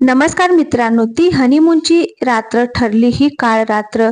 नमस्कार मित्रांनो ती हनीमूनची रात्र ठरली ही काळ रात्र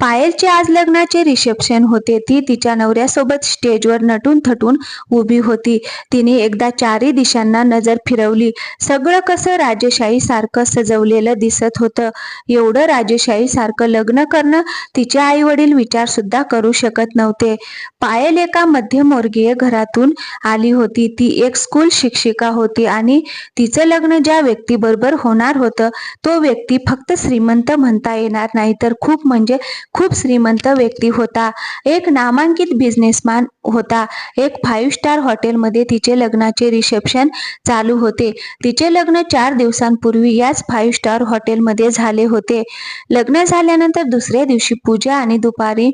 पायलचे आज लग्नाचे रिसेप्शन होते. ती तिच्या नवऱ्यासोबत स्टेजवर नटून थटून उभी होती. तिने एकदा चारही दिशांना नजर फिरवली. सगळं कसं राजेशाही सारखं सजवलेलं दिसत होतं. एवढं राजेशाही सारखं लग्न करणं तिचे आई वडील विचार सुद्धा करू शकत नव्हते. पायल एका मध्यमवर्गीय घरातून आली होती. ती एक स्कूल शिक्षिका होती आणि तिचं लग्न ज्या व्यक्तीबरोबर होणार होतं तो व्यक्ती फक्त श्रीमंत म्हणता येणार नाही तर खूप म्हणजे म्हणजे खूप श्रीमंत व्यक्ती होता. एक नामांकित बिझनेसमॅन होता. एक फाईव्ह स्टार हॉटेलमध्ये तिचे लग्नाचे रिसेप्शन चालू होते. तिचे लग्न चार दिवसांपूर्वी याच फाईव्ह स्टार हॉटेलमध्ये झाले होते. लग्न झाल्यानंतर दुसऱ्या दिवशी पूजा आणि दुपारी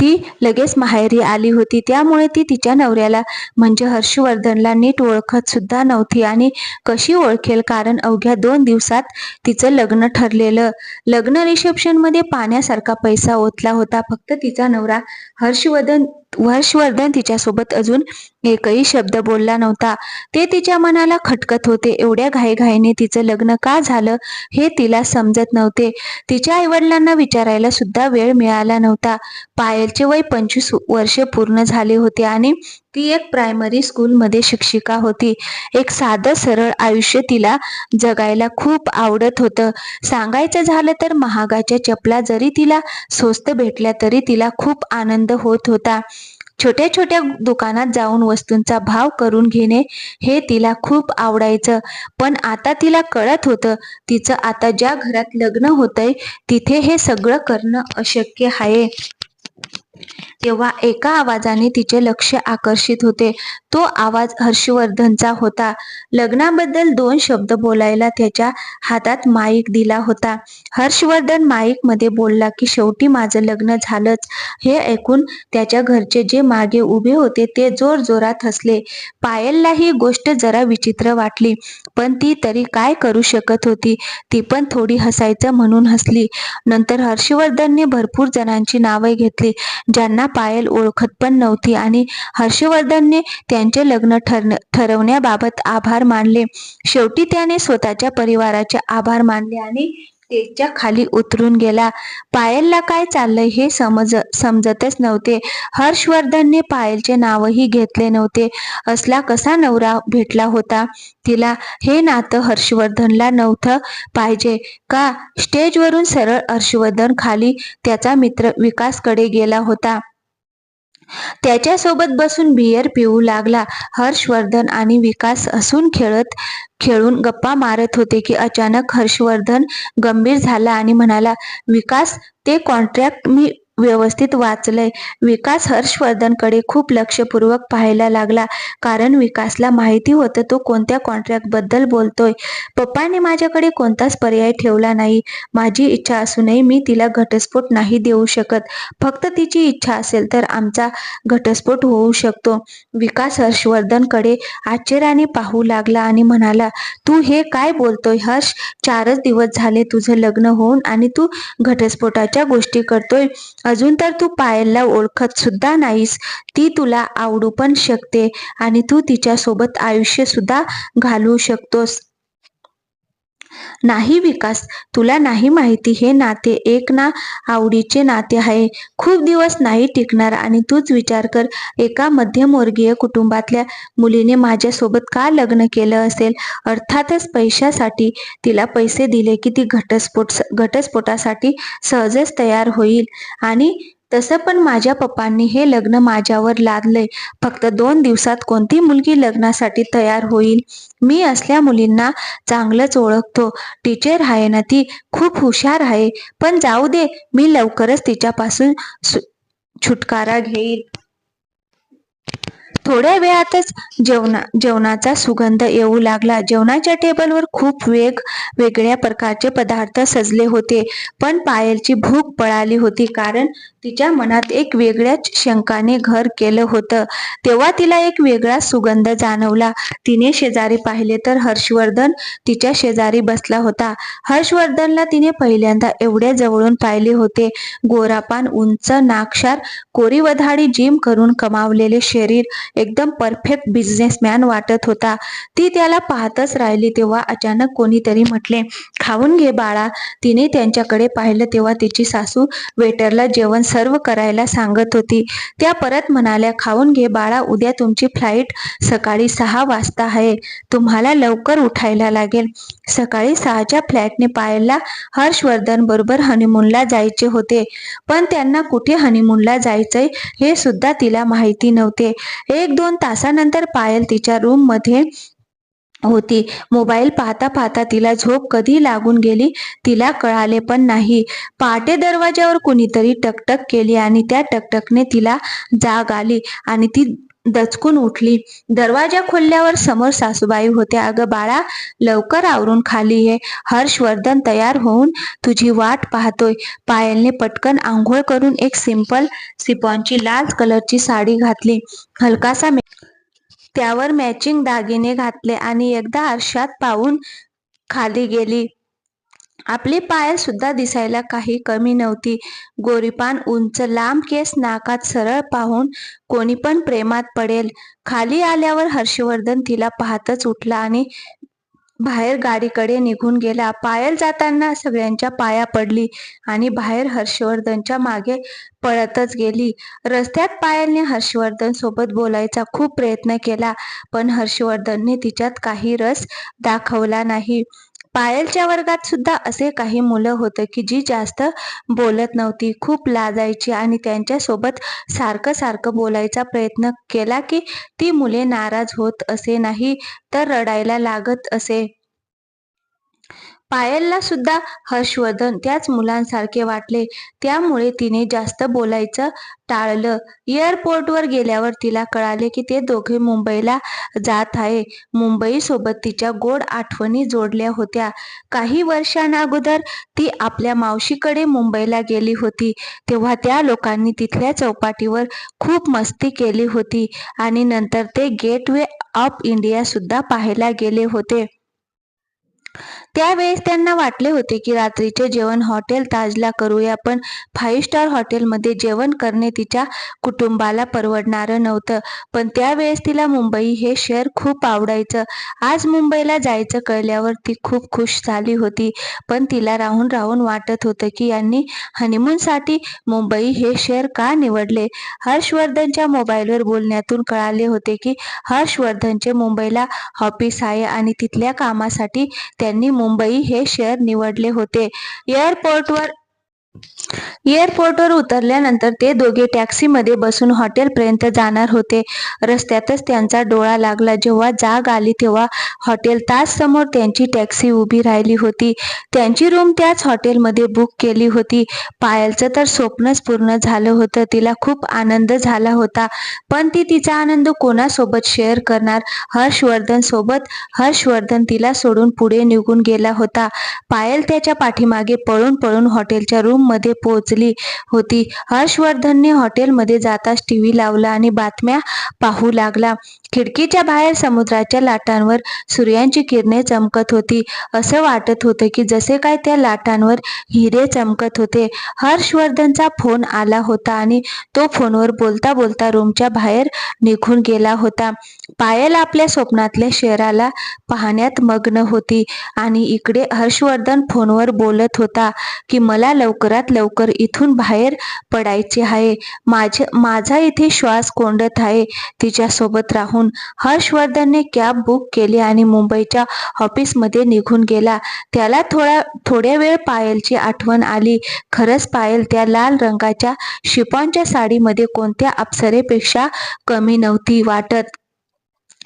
ती लगेच माहेरी आली होती. त्यामुळे ती तिच्या नवऱ्याला म्हणजे हर्षवर्धनला नीट ओळखत सुद्धा नव्हती आणि कशी ओळखेल? कारण अवघ्या दोन दिवसात तिचं लग्न ठरलेलं. लग्न रिसेप्शनमध्ये पाण्यासारखा पैसा ओतला होता. फक्त तिचा नवरा हर्षवर्धन हर्षवर्धन तिच्यासोबत अजून एकही शब्द बोलला नव्हता. ते तिच्या मनाला खटकत होते. एवढ्या घाईघाईने तिचं लग्न का झालं हे तिला समजत नव्हते. तिच्या आईवडिलांना विचारायला सुद्धा वेळ मिळाला नव्हता. पायलचे वय पंचवीस वर्षे पूर्ण झाले होते आणि ती एक प्रायमरी स्कूलमध्ये शिक्षिका होती. एक साधं सरळ आयुष्य तिला जगायला खूप आवडत होतं. सांगायचं झालं तर महागाच्या चपला जरी तिला स्वस्त भेटल्या तरी तिला खूप आनंद होत होता. छोट्या छोट्या दुकानात जाऊन वस्तूंचा भाव करून घेणे हे तिला खूप आवडायचं. पण आता तिला कळत होतं तिचं आता ज्या घरात लग्न होतंय तिथे हे सगळं करणं अशक्य आहे. तेव्हा एका आवाजाने तिचे लक्ष आकर्षित होते. तो आवाज हर्षवर्धनचा होता. लग्नाबद्दल दोन शब्द बोलायला त्याच्या हातात माईक दिला होता. हर्षवर्धन माईकमध्ये बोलला की शेवटी माझं लग्न झालंच. हे ऐकून त्याच्या घरचे जे मागे उभे होते ते जोर जोरात हसले. पायलला ही गोष्ट जरा विचित्र वाटली पण ती तरी काय करू शकत होती? ती पण थोडी हसायचं म्हणून हसली. नंतर हर्षवर्धनने भरपूर जणांची नावे घेतली. ज्यांना पायल ओळखत पण नव्हती आणि हर्षवर्धनने त्यांचे लग्न ठर ठरवण्याबाबत आभार मानले. शेवटी त्याने स्वतःच्या परिवाराचे आभार मानले आणि त्याच्याखाली उतरून गेला. पायलला काय चाललंय हे समज समजतच नव्हते. हर्षवर्धनने पायलचे नावही घेतले नव्हते. असला कसा नवरा भेटला होता? तिला हे नातं हर्षवर्धनला नव्हतं पाहिजे. का? स्टेजवरून सरळ हर्षवर्धन खाली त्याचा मित्र विकासकडे गेला होता. त्याच्यासोबत बसून बियर पिऊ लागला. हर्षवर्धन आणि विकास हसून खेळत खेळून गप्पा मारत होते की अचानक हर्षवर्धन गंभीर झाला आणि म्हणाला विकास ते कॉन्ट्रॅक्ट मी व्यवस्थित वाचलंय. विकास हर्षवर्धनकडे खूप लक्षपूर्वक पाहायला लागला. कारण विकासला माहिती होतं तो कोणत्या कॉन्ट्रॅक्टबद्दल बोलतोय. पप्पाने माझ्याकडे कोणताच पर्याय ठेवला नाही. माझी इच्छा असूनही मी तिला घटस्फोट नाही देऊ शकत. फक्त तिची इच्छा असेल तर आमचा घटस्फोट होऊ शकतो. विकास हर्षवर्धनकडे आश्चर्याने पाहू लागला आणि म्हणाला तू हे काय बोलतोय हर्ष? चारच दिवस झाले तुझं लग्न होऊन आणि तू घटस्फोटाच्या गोष्टी करतोय. अजून तर तू पायलला ओळखत सुद्धा नाहीस. ती तुला आवडू पण शकते आणि तू तिच्यासोबत आयुष्य सुद्धा घालवू शकतोस. नाही विकास तुला नाही माहिती हे नाते एक ना आवडीचे नाते आहे. खूप दिवस नाही टिकणार आणि तूच विचार कर एका मध्यमवर्गीय कुटुंबातल्या मुलीने माझ्यासोबत का लग्न केलं असेल? अर्थातच पैशासाठी तिला पैसे दिले की ती घटस्फोट घटस्फोटासाठी सहजच तयार होईल. आणि तसं पण माझ्या पप्पांनी हे लग्न माझ्यावर लादलंय. फक्त दोन दिवसात कोणती मुलगी लग्नासाठी तयार होईल? मी असल्या मुलींना चांगलंच ओळखतो. टीचर आहे ना ती खूप हुशार आहे. पण जाऊ दे मी लवकरच तिच्यापासून छुटकारा घेईल. थोड्या वेळातच जेवणा जेवणाचा सुगंध येऊ लागला. जेवणाच्या टेबलवर खूप वेग वेगळ्या प्रकारचे पदार्थ सजले होते पण पायलची भूक पळाली होती कारण तिच्या मनात एक वेगळ्याच शंकाने घर केलं होतं. तेव्हा तिला एक वेगळा सुगंध जाणवला. तिने शेजारी पाहिले तर हर्षवर्धन तिच्या शेजारी बसला होता. हर्षवर्धनला तिने पहिल्यांदा एवढ्या जवळून पाहिले होते. गोरापान उंच नाक्षार कोरीवधाडी जिम करून कमावलेले शरीर एकदम परफेक्ट बिझनेसमॅन वाटत होता. ती त्याला पाहतच राहिली तेव्हा अचानक कोणीतरी म्हटले खाऊन घे बाळा. तिने त्यांच्याकडे पाहिलं तेव्हा तिची सासू वेटरला जेवण सर्व करायला सांगत होती. त्या परत म्हणाल्या खाऊन घे बाळा उद्या तुमची फ्लाईट सकाळी सहा वाजता आहे. तुम्हाला लवकर उठायला लागेल. सकाळी सहाच्या फ्लॅटने पाहायला हर्षवर्धन बरोबर हनीमूनला जायचे होते. पण त्यांना कुठे हनीमूनला जायचंय हे सुद्धा तिला माहिती नव्हते. एक दोन तासानंतर पायल तिच्या रूममध्ये होती. मोबाईल पाहता पाहता तिला झोप कधी लागून गेली तिला कळाले पण नाही. पहाटे दरवाज्यावर कुणीतरी टकटक केली आणि त्या टकटकने तिला जाग आली आणि ती दचकून उठली. दरवाजा खोलल्यावर समोर सासूबाई होत्या. अगं बाळा लवकर आवरून खाली ये. हर्षवर्धन तयार होऊन तुझी वाट पाहतोय. पायलने पटकन आंघोळ करून एक सिंपल सिपॉनची लाल कलरची साडी घातली. हलकासा त्यावर मॅचिंग दागिने घातले आणि एकदा आरशात पाहून खाली गेली. आपली पायलसुद्धा दिसायला काही कमी नव्हती. गोरीपान उंच लांब केस नाकात सरळ पाहून कोणी पण प्रेमात पडेल. खाली आल्यावर हर्षवर्धन तिला पाहतच उठला आणि बाहेर गाडीकडे निघून गेला. पायल जाताना सगळ्यांच्या पाया पडली आणि बाहेर हर्षवर्धनच्या मागे पळतच गेली. रस्त्यात पायलने हर्षवर्धन सोबत बोलायचा खूप प्रयत्न केला पण हर्षवर्धनने तिच्यात काही रस दाखवला नाही. पायलच्या वर्गात सुद्धा असे काही मुलं होतं की जी जास्त बोलत नव्हती खूप लाजायची आणि त्यांच्यासोबत सारखं सारखं बोलायचा प्रयत्न केला की ती मुले नाराज होत असे नाही तर रडायला लागत असे. पायलला सुद्धा हर्षवर्धन त्याच मुलांसारखे वाटले. त्यामुळे तिने जास्त बोलायचं टाळलं. एअरपोर्टवर गेल्यावर तिला कळाले की ते दोघे मुंबईला जात आहे. मुंबईसोबत तिच्या गोड आठवणी जोडल्या होत्या. काही वर्षांअगोदर ती आपल्या मावशीकडे मुंबईला गेली होती. तेव्हा त्या लोकांनी तिथल्या चौपाटीवर खूप मस्ती केली होती आणि नंतर ते गेटवे ऑफ इंडिया सुद्धा पाहायला गेले होते. त्यावेळेस त्यांना वाटले होते की रात्रीचे जेवण हॉटेल ताजला करूया पण फाईव्ह स्टार हॉटेलमध्ये जेवण करणे तिच्या कुटुंबाला परवडणारं नव्हतं. पण त्यावेळेस तिला मुंबई हे शहर खूप आवडायचं. आज मुंबईला जायचं कळल्यावर ती खूप खुश झाली होती. पण तिला राहून राहून वाटत होतं की यांनी हनीमूनसाठी मुंबई हे शहर का निवडले? हर्षवर्धनच्या मोबाईलवर बोलण्यातून कळाले होते की हर्षवर्धनचे मुंबईला ऑफिस आहे आणि तिथल्या कामासाठी त्यांनी मुंबई मुंबई हे शहर निवडले होते. एअरपोर्टवर एअरपोर्टवर उतरल्यानंतर ते दोघे टॅक्सीमध्ये बसून हॉटेलपर्यंत जाणार होते. रस्त्यातच त्यांचा डोळा लागला. जेव्हा जाग आली तेव्हा हॉटेल तास समोर त्यांची टॅक्सी उभी राहिली होती. त्यांची रूम त्याच हॉटेलमध्ये बुक केली होती. पायलचं तर स्वप्नच पूर्ण झालं होतं. तिला खूप आनंद झाला होता. पण ती तिचा आनंद कोणासोबत शेअर करणार? हर्षवर्धन सोबत? हर्षवर्धन तिला सोडून पुढे निघून गेला होता. पायल त्याच्या पाठीमागे पळून पळून हॉटेलच्या रूम मध्ये पोहोचली होती. हर्षवर्धनने हॉटेलमध्ये जाताच टीव्ही लावला आणि बातम्या पाहू लागला. खिडकीच्या बाहेर समुद्राच्या लाटांवर सूर्याची किरणे चमकत होती. असं वाटत होतं की जसे काय त्या लाटांवर हिरे चमकत होते. हर्षवर्धनचा फोन आला होता आणि तो फोनवर बोलता बोलता रूमच्या बाहेर निघून गेला होता. पायल आपल्या स्वप्नातल्या शहराला पाहण्यात मग्न होती आणि इकडे हर्षवर्धन फोनवर बोलत होता की मला लवकर लवकरात लवकर इथून बाहेर पडायचे आहे. माझे माझा इथे श्वास कोंडत आहे. तिच्यासोबत राहून हर्षवर्धनने कॅब बुक केली आणि मुंबईच्या ऑफिसमध्ये निघून गेला. त्याला थोडा थोड्या वेळ पायलची आठवण आली. खरंच पायल त्या लाल रंगाच्या शिपॉनच्या साडीमध्ये कोणत्या अप्सरेपेक्षा कमी नव्हती वाटत.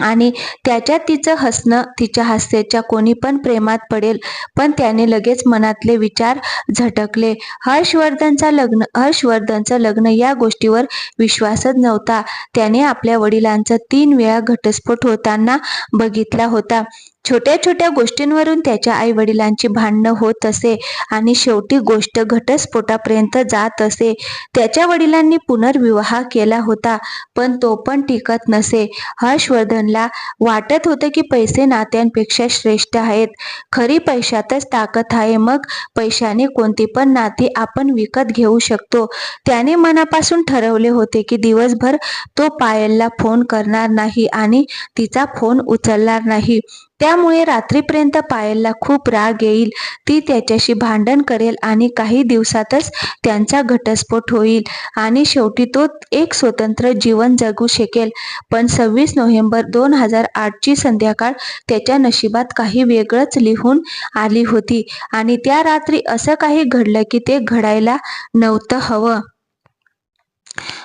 आणि त्याच्यात तिचं हसणं तिच्या हास्याच्या कोणी पण प्रेमात पडेल पण त्याने लगेच मनातले विचार झटकले. हर्षवर्धनचा लग्न हर्षवर्धनचं लग्न या गोष्टीवर विश्वासच नव्हता. त्याने आपल्या वडिलांचा तीन वेळा घटस्फोट होताना बघितला होता. छोट्या छोट्या गोष्टींवरून त्याच्या आई वडिलांची भांडणं होत असे आणि शेवटी गोष्ट घटस्फोटापर्यंत जात असे. त्याच्या वडिलांनी पुनर्विवाह केला होता पण तो पण टिकत नसे. हर्षवर्धनला वाटत होतं की पैसे नात्यांपेक्षा श्रेष्ठ आहेत. खरी पैशातच ताकद आहे मग पैशाने कोणती पण नाती आपण विकत घेऊ शकतो. त्याने मनापासून ठरवले होते की दिवसभर तो पायलला फोन करणार नाही आणि तिचा फोन उचलणार नाही. त्यामुळे रात्रीपर्यंत पायलला खूप राग येईल. ती त्याच्याशी भांडण करेल आणि काही दिवसातच त्यांचा घटस्फोट होईल. आणि शेवटी तो एक स्वतंत्र जीवन जगू शकेल. पण सव्वीस नोव्हेंबर दोन हजार आठची संध्याकाळ त्याच्या नशिबात काही वेगळंच लिहून आली होती. आणि त्या रात्री असं काही घडलं की ते घडायला नव्हतं हवं.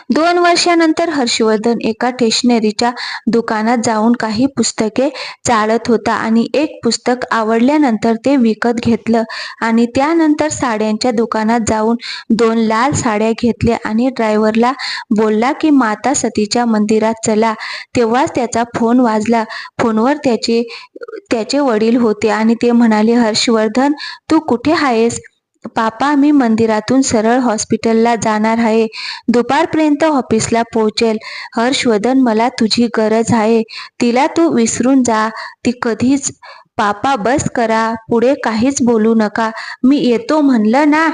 दोन वर्षानंतर हर्षवर्धन एका स्टेशनरीच्या दुकानात जाऊन काही पुस्तके चाळत होता आणि एक पुस्तक आवडल्यानंतर ते विकत घेतलं आणि त्यानंतर साड्यांच्या दुकानात जाऊन दोन लाल साड्या घेतल्या आणि ड्रायव्हरला बोलला की माता सतीच्या मंदिरात चला. तेव्हाच त्याचा फोन वाजला. फोनवर त्याचे त्याचे वडील होते आणि ते म्हणाले हर्षवर्धन तू कुठे आहेस? पापा मी मंदिरातून सरळ हॉस्पिटलला जाणार आहे. दुपारपर्यंत ऑफिसला पोहोचेल. हर्षवर्धन मला तुझी गरज आहे. तिला तू विसरून जा. ती कधीच पापा बस करा. पुढे काहीच बोलू नका. मी येतो म्हणलं ना.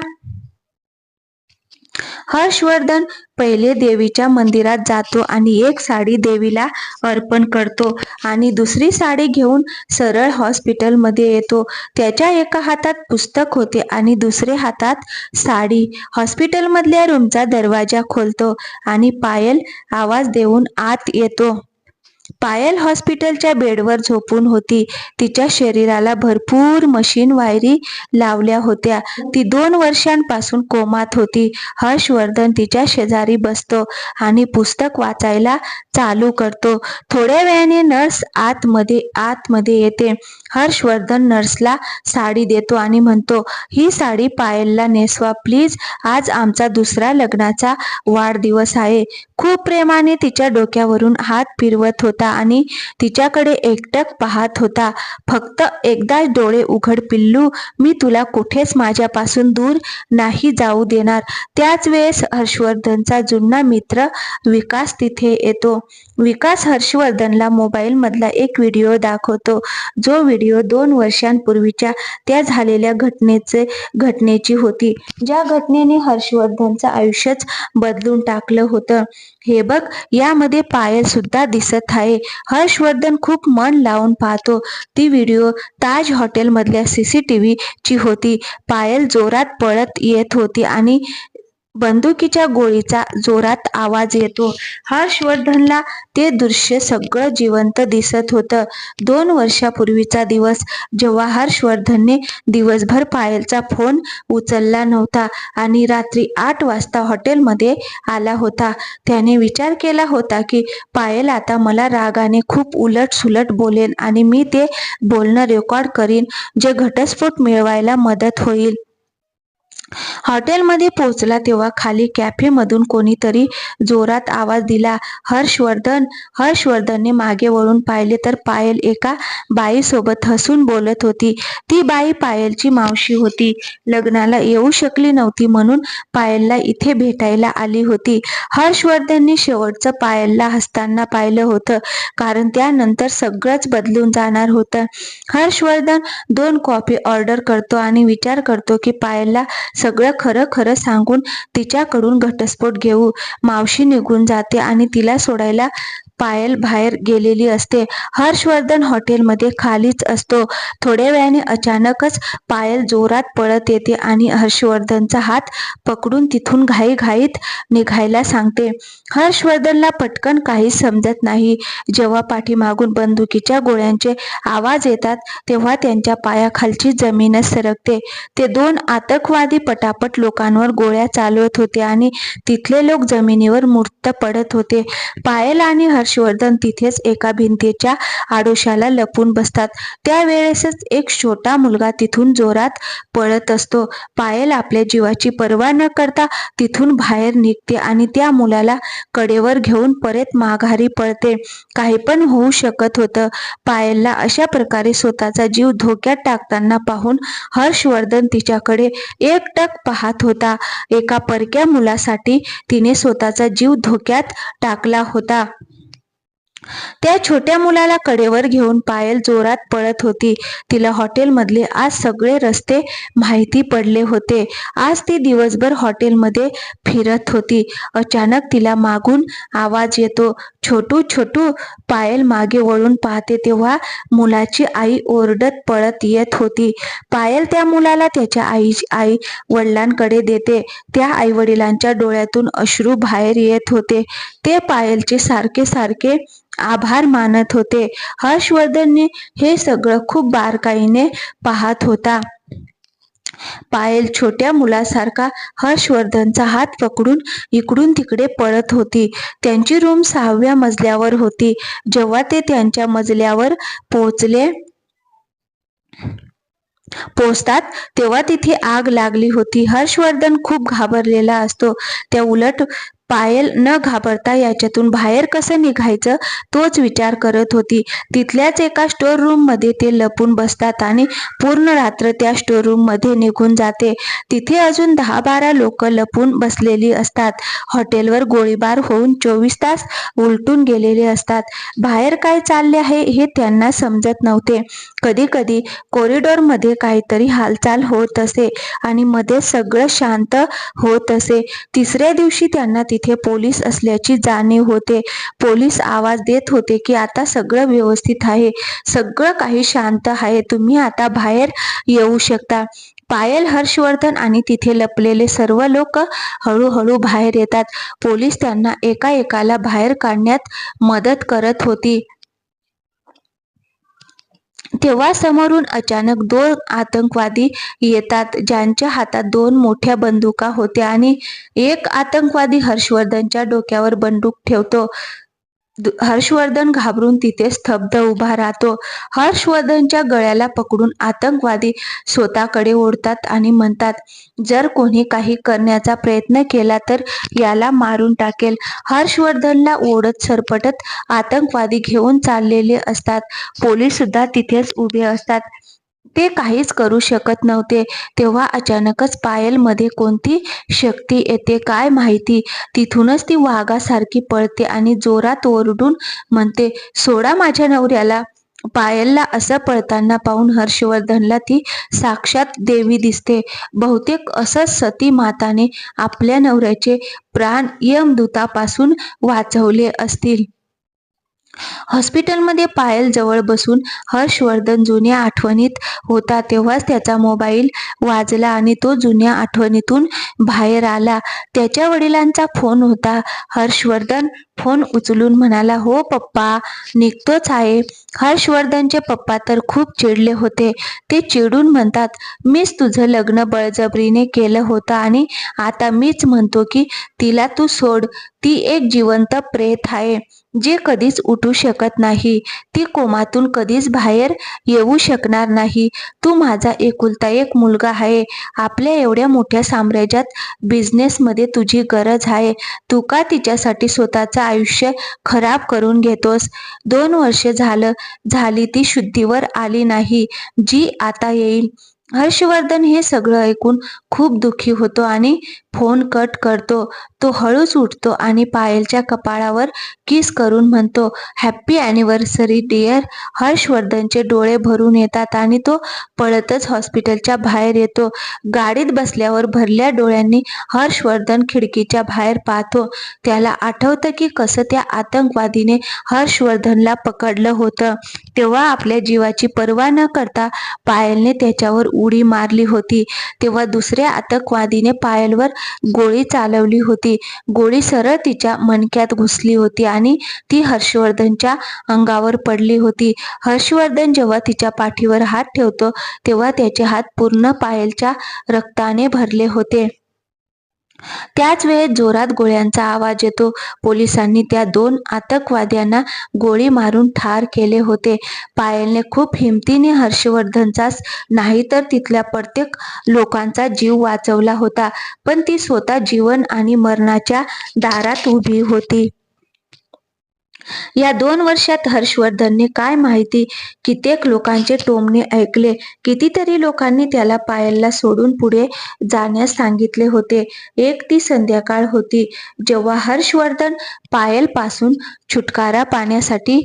हर्षवर्धन पहिले देवीच्या मंदिरात जातो आणि एक साडी देवीला अर्पण करतो आणि दुसरी साडी घेऊन सरळ हॉस्पिटलमध्ये येतो. त्याच्या एका हातात पुस्तक होते आणि दुसऱ्या हातात साडी. हॉस्पिटलमधल्या रूमचा दरवाजा खोलतो आणि पायल आवाज देऊन आत येतो. पायल हॉस्पिटलच्या बेडवर झोपून होती. तिच्या शरीराला भरपूर मशीन वायरी लावल्या होत्या. ती दोन वर्षांपासून कोमात होती. हर्षवर्धन तिच्या शेजारी बसतो आणि पुस्तक वाचायला चालू करतो. थोड्या वेळाने नर्स आतमध्ये आतमध्ये येते. हर्षवर्धन नर्सला साडी देतो आणि म्हणतो ही साडी पायलला नेसवा प्लीज. आज आमचा दुसरा लग्नाचा वाढदिवस आहे. खूप प्रेमाने तिच्या डोक्यावरून हात फिरवत होता आणि तिच्याकडे एकटक पाहत होता. फक्त एकदाच डोळे उघड पिल्लू. मी तुला कुठेच माझ्यापासून दूर नाही जाऊ देणार. त्याच वेळेस हर्षवर्धनचा जुना मित्र विकास तिथे येतो. विकास हर्षवर्धनला मोबाईल मधला एक व्हिडिओ दाखवतो. जो व्हिडिओ दोन वर्षांपूर्वीच्या त्या झालेल्या घटनेचे घटनेची होती. ज्या घटनेने हर्षवर्धनचं आयुष्यच बदलून टाकलं होतं. हे बघ यामध्ये पायल सुद्धा दिसत आहे. हर्षवर्धन खूप मन लावून पाहतो. ती व्हिडिओ ताज हॉटेल मधल्या सीसीटीव्ही ची होती. पायल जोरात पळत येत होती आणि बंदुकीच्या गोळीचा जोरात आवाज येतो. हर्षवर्धनला ते दृश्य सगळं जिवंत दिसत होतं. दोन वर्षापूर्वीचा दिवस. जेव्हा हर्षवर्धनने दिवसभर पायलचा फोन उचलला नव्हता आणि रात्री आठ वाजता हॉटेलमध्ये आला होता त्याने विचार केला होता की पायल आता मला रागाने खूप उलट सुलट बोलेन आणि मी ते बोलणं रेकॉर्ड करीन जे घटस्फोट मिळवायला मदत होईल. हॉटेलमध्ये पोहोचला तेव्हा खाली कॅफेमधून कोणीतरी जोरात आवाज दिला हर्षवर्धन हर्षवर्धनने मागे वळून पाहिले तर पायल एका बाईसोबत हसून बोलत होती. ती बाई पायलची मावशी होती. लग्नाला येऊ शकली नव्हती म्हणून पायलला इथे भेटायला आली होती. हर्षवर्धनने शेवटचं पायलला हसताना पाहिलं होतं कारण त्यानंतर सगळंच बदलून जाणार होतं. हर्षवर्धन दोन कॉफी ऑर्डर करतो आणि विचार करतो की पायलला सगळं खरं खरं सांगून तिच्याकडून घटस्फोट घेऊ. मावशी निघून जाते आणि तिला सोडायला पायल बाहेर गेलेली असते. हर्षवर्धन हॉटेलमध्ये खालीच असतो. थोड्या वेळाने अचानकच पायल जोरात पळत येते आणि हर्षवर्धनचा हात पकडून तिथून घाईघाईत निघायला सांगते. हर्षवर्धनला पटकन काही समजत नाही. जेव्हा पाठीमागून बंदुकीच्या गोळ्यांचे आवाज येतात तेव्हा त्यांच्या पायाखालची जमीनच सरकते. ते दोन आतंकवादी पटापट लोकांवर गोळ्या चालवत होते आणि तिथले लोक जमिनीवर मूर्त पडत होते. पायल आणि हर्ष हर्षवर्धन तिथेच एका भिंतीच्या आडोशाला लपून बसतात. त्यावेळेसच एक छोटा मुलगा तिथून जोरात पळत असतो. पायल आपल्या जीवाची पर्वा न करता तिथून बाहेर निघते आणि त्या मुलाला कडेवर घेऊन परत माघारी पळते. काही पण होऊ शकत होतं. पायलला अशा प्रकारे स्वतःचा जीव धोक्यात टाकताना पाहून हर्षवर्धन तिच्याकडे एकटक पाहत होता. एका परक्या मुलासाठी तिने स्वतःचा जीव धोक्यात टाकला होता. त्या छोट्या मुलाला कडेवर घेऊन पायल जोरात पळत होती. तिला हॉटेलमधले आज सगळे रस्ते माहिती पडले होते. आज ती दिवसभर हॉटेलमध्ये फिरत होती. अचानक तिला मागून आवाज येतो. छोटू छोटू पायल मागे वळून पाहते तेव्हा मुलाची आई ओरडत पळत येत होती. पायल त्या मुलाला त्याच्या आई आई वडिलांकडे देते. त्या आई वडिलांच्या डोळ्यातून अश्रू बाहेर येत होते. ते पायलचे सारखे सारखे आभार मानत होते. हर्षवर्धनने हे सगळं खूप बारकाईने पाहत होता. पायल छोट्या मुलासारखा हर्षवर्धनचा हात पकडून इकडून तिकडे पळत होती. त्यांची रूम सहाव्या मजल्यावर होती. जेव्हा ते त्यांच्या मजल्यावर पोहोचले पोचतात तेव्हा तिथे आग लागली होती. हर्षवर्धन खूप घाबरलेला असतो. त्या उलट पायल न घाबरता याच्यातून बाहेर कसं निघायचं तोच विचार करत होती. तिथल्याच एका स्टोर रूममध्ये ते लपून बसतात आणि पूर्ण रात्र त्या स्टोर रूममध्ये निघून जाते. तिथे अजून दहा बारा लोक लपून बसलेली असतात. हॉटेलवर गोळीबार होऊन चोवीस तास उलटून गेलेले असतात. बाहेर काय चालले आहे हे त्यांना समजत नव्हते. कधी कधी कॉरिडॉरमध्ये काहीतरी हालचाल होत असे आणि मध्ये सगळं शांत होत असे. तिसऱ्या दिवशी त्यांना तिथे पोलीस असल्याची जाणीव होते. पोलीस आवाज देत होते की आता सगळं व्यवस्थित आहे. सगळं काही शांत आहे. तुम्ही आता बाहेर येऊ शकता. पायल हर्षवर्धन आणि तिथे लपलेले सर्व लोक हळूहळू बाहेर येतात. पोलीस त्यांना एका एकाला बाहेर काढण्यात मदत करत होती. तेव्हा समोरून अचानक दोन आतंकवादी येतात ज्यांच्या हातात दोन मोठ्या बंदुका होत्या आणि एक आतंकवादी हर्षवर्धनच्या डोक्यावर बंदूक ठेवतो. हर्षवर्धन घाबरून तिथे स्तब्ध उभा राहतो. हर्षवर्धनच्या गळ्याला पकडून आतंकवादी स्वतःकडे ओढतात आणि म्हणतात जर कोणी काही करण्याचा प्रयत्न केला तर याला मारून टाकेल. हर्षवर्धनला ओढत सरपटत आतंकवादी घेऊन चाललेले असतात. पोलीस सुद्धा तिथेच उभे असतात. ते काहीच करू शकत नव्हते. तेव्हा अचानकच पायलमध्ये कोणती शक्ती येते काय माहिती? तिथूनच ती वाघासारखी पळते आणि जोरात ओरडून म्हणते सोडा माझ्या नवऱ्याला. पायलला असं पळताना पाहून हर्षवर्धनला ती साक्षात देवी दिसते. बहुतेक असं सती माताने आपल्या नवऱ्याचे प्राण यमदूतापासून वाचवले असतील. हॉस्पिटलमध्ये पायल जवळ बसून हर्षवर्धन जुन्या आठवणीत होता तेव्हाच त्याचा मोबाईल वाजला आणि तो जुन्या आठवणीतून बाहेर आला. त्याच्या वडिलांचा फोन होता. हर्षवर्धन फोन उचलून म्हणाला हो पप्पा निघतोच आहे. हर्षवर्धनचे पप्पा तर खूप चिडले होते. ते चिडून म्हणतात मीच तुझं लग्न बळजबरीने केलं होतं आणि आता मीच म्हणतो की तिला तू सोड. ती एक जिवंत प्रेत आहे. जे कधीच उठू शकत नाही ती कोमातून कधीच बाहेर येऊ शकणार नाही. तू माझा एकुलता एक मुलगा आहे. आपल्या एवढ्या मोठ्या साम्राज्यात बिझनेसमध्ये तुझी गरज आहे. तू का तिच्यासाठी स्वतःचं आयुष्य खराब करून घेतोस? दोन वर्ष झालं झाली ती शुद्धीवर आली नाही. जी आता येईल. हर्षवर्धन हे सगळं ऐकून खूप दुःखी होतो आणि फोन कट करतो. तो हळूच उठतो आणि पायलच्या कपाळावर किस करून म्हणतो हॅप्पी ॲनिव्हर्सरी डिअर हर्षवर्धनचे डोळे भरून येतात आणि तो पळतच हॉस्पिटलच्या बाहेर येतो. गाडीत बसल्यावर भरल्या डोळ्यांनी हर्षवर्धन खिडकीच्या बाहेर पाहतो. त्याला आठवतं की कसं त्या आतंकवादीने हर्षवर्धनला पकडलं होतं. तेव्हा आपल्या जीवाची पर्वा न करता पायलने त्याच्यावर उडी मारली होती. तेव्हा दुसऱ्या आतंकवादीने पायलवर गोळी चालवली होती. गोळी सरळ तिच्या मणक्यात घुसली होती आणि ती हर्षवर्धनच्या अंगावर पडली होती. हर्षवर्धन जेव्हा तिच्या पाठीवर हात ठेवतो तेव्हा त्याचे हात पूर्ण पायलच्या रक्ताने भरले होते. त्याच वेळेत जोरात गोळ्यांचा आवाज येतो. पोलिसांनी त्या दोन आतंकवाद्यांना गोळी मारून ठार केले होते. पायलने खूप हिमतीने हर्षवर्धनचाच नाही तर तिथल्या प्रत्येक लोकांचा जीव वाचवला होता. पण ती स्वतः जीवन आणि मरणाच्या दारात उभी होती. या दोन वर्षात हर्षवर्धनने काय माहिती? कित्येक लोकांचे टोमणे ऐकले. कितीतरी लोकांनी त्याला पायलला सोडून पुढे जाण्यास सांगितले होते. एक ती संध्याकाळ होती जेव्हा हर्षवर्धन पायलपासून छुटकारा पाण्यासाठी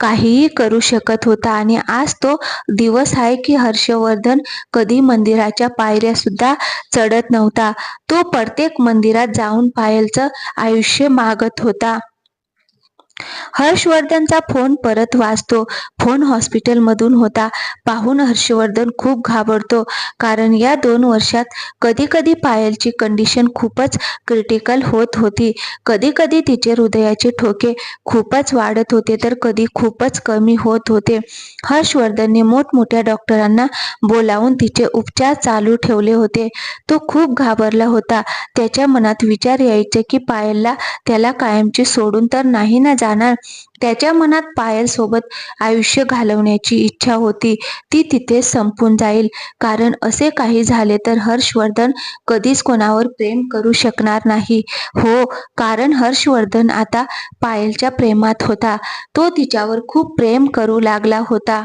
काहीही करू शकत होता आणि आज तो दिवस आहे की हर्षवर्धन कधी मंदिराच्या पायऱ्या सुद्धा चढत नव्हता. तो प्रत्येक मंदिरात जाऊन पायलचं आयुष्य मागत होता. हर्षवर्धनचा फोन परत वाजतो. फोन हॉस्पिटलमधून होता. पाहून हर्षवर्धन खूप घाबरतो. कारण या दोन वर्षात कधी कधी पायलची कंडिशन खूपच क्रिटिकल होत होती. कधी कधी तिचे हृदयाचे ठोके खूपच वाढत होते तर कधी खूपच कमी होत होते. हर्षवर्धनने मोठमोठ्या डॉक्टरांना बोलावून तिचे उपचार चालू ठेवले होते. तो खूप घाबरला होता. त्याच्या मनात विचार यायचे की पायलला त्याला कायमची सोडून तर नाही ना जाणार. त्याच्या मनात पायल सोबत आयुष्य घालवण्याची इच्छा होती. ती तिथे संपून जाईल. कारण असे काही झाले तर हर्षवर्धन कधीच कोणावर प्रेम करू शकणार नाही. हो कारण हर्षवर्धन आता पायलच्या प्रेमात होता. तो तिच्यावर खूप प्रेम करू लागला होता.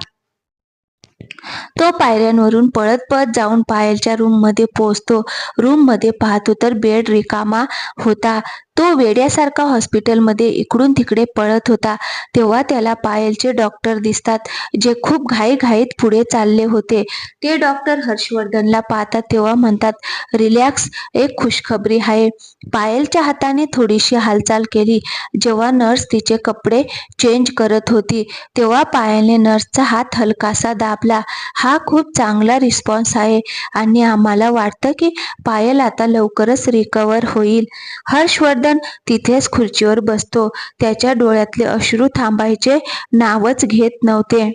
तो पायऱ्यांवरून पळत पळत जाऊन पायलच्या रूममध्ये पोहोचतो. रूममध्ये पाहतो तर बेड रिकामा होता. तो वेड्यासारखा हॉस्पिटलमध्ये इकडून तिकडे पळत होता. तेव्हा त्याला पायलचे डॉक्टर दिसतात जे खूप घाईघाईत पुढे चालले होते. ते डॉक्टर हर्षवर्धनला पाहतात तेव्हा म्हणतात रिलॅक्स एक खुशखबरी आहे. पायलच्या हाताने थोडीशी हालचाल केली. जेव्हा नर्स तिचे कपडे चेंज करत होती तेव्हा पायलने नर्सचा हात हलकासा दाबला. हा खूप चांगला रिस्पॉन्स आहे आणि आम्हाला वाटतं की पायल आता लवकरच रिकवर होईल. हर्षवर्धन तिथेच खुर्चीवर बसतो. त्याच्या डोळ्यातले अश्रू थांबायचे नावच घेत नव्हते.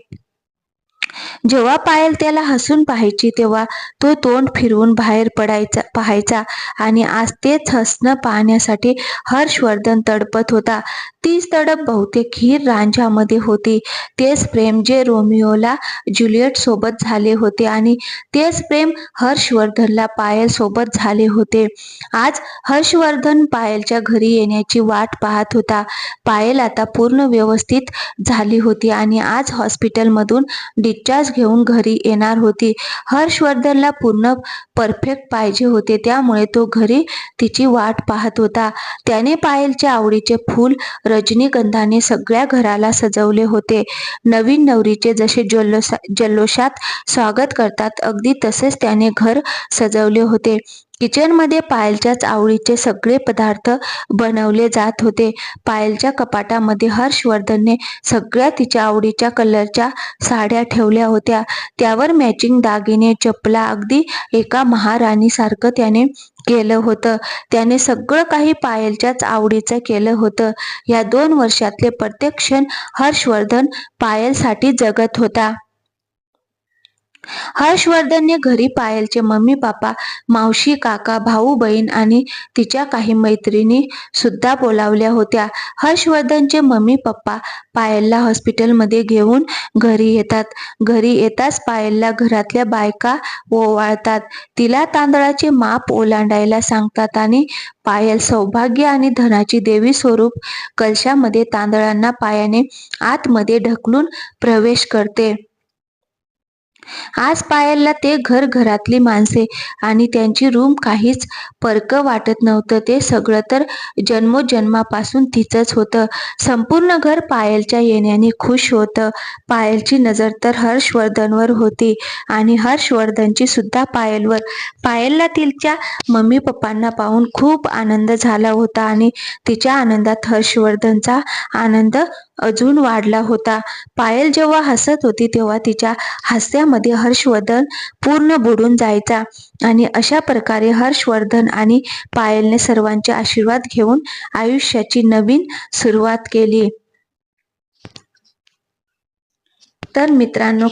जेव्हा पायल त्याला हसून पाहायची तेव्हा तो तोंड फिरवून बाहेर पडायचा पाहायचा आणि आज तेच हसणं पाहण्यासाठी हर्षवर्धन तडपत होता. तीच तडप बहुतेक हीर रांझ्यामध्ये होती. तेच प्रेम जे रोमिओला ज्युलियट सोबत झाले होते आणि तेच प्रेम हर्षवर्धनला पायल सोबत झाले होते. आज हर्षवर्धन पायलच्या घरी येण्याची वाट पाहत होता. पायल आता पूर्ण व्यवस्थित झाली होती आणि आज हॉस्पिटलमधून डि डिस्चार्ज घेऊन घरी येणार होती. हर्षवर्धनला पूर्ण परफेक्ट पाहिजे होते. त्यामुळे तो घरी तिची वाट पाहत होता. त्याने पायलच्या आवडीचे फूल रजनीगंधाने सगळ्या घराला सजवले होते. नवीन नवरीचे जसे जल्लोषा जल्लोषात स्वागत करतात अगदी तसेच त्याने घर सजवले होते. किचनमध्ये पायलच्याच आवडीचे सगळे पदार्थ बनवले जात होते. पायलच्या कपाटामध्ये हर्षवर्धनने सगळ्या तिच्या आवडीच्या कलरच्या साड्या ठेवल्या होत्या. त्यावर मॅचिंग दागिने चपला अगदी एका महाराणीसारखं त्याने केलं होतं. त्याने सगळं काही पायलच्याच आवडीचं केलं होतं. या दोन वर्षातले प्रत्येक क्षण हर्षवर्धन पायलसाठी जगत होता. हर्षवर्धनने घरी पायलचे मम्मी पापा मावशी काका भाऊ बहीण आणि तिच्या काही मैत्रिणी सुद्धा बोलावल्या होत्या. हर्षवर्धनचे मम्मी पप्पा पायलला हॉस्पिटलमध्ये घेऊन घरी येतात. घरी येताच पायलला घरातल्या बायका ओवाळतात. तिला तांदळाचे माप ओलांडायला सांगतात आणि पायल सौभाग्य आणि धनाची देवी स्वरूप कलशामध्ये तांदळांना पायाने आतमध्ये ढकलून प्रवेश करते. आज पायलला ते घर घरातली माणसे आणि त्यांची रूम काहीच परक वाटत नव्हतं. ते सगळं तर जन्मोजन्मापासून तिचंच होतं. संपूर्ण घर पायलच्या येण्याने खुश होतं. पायलची नजर तर हर्षवर्धनवर होती आणि हर्षवर्धनची सुद्धा पायलवर. पायलला तिच्या मम्मी पप्पांना पाहून खूप आनंद झाला होता आणि तिच्या आनंदात हर्षवर्धनचा आनंद अजून वाढला होता. पायल जेव्हा हसत होती तेव्हा तिच्या हास्यामध्ये हर्षवर्धन पूर्ण बुडून जायचा आणि अशा प्रकारे हर्षवर्धन आणि पायलने सर्वांचे आशीर्वाद घेऊन आयुष्याची नवीन सुरुवात केली. तर मित्रांनो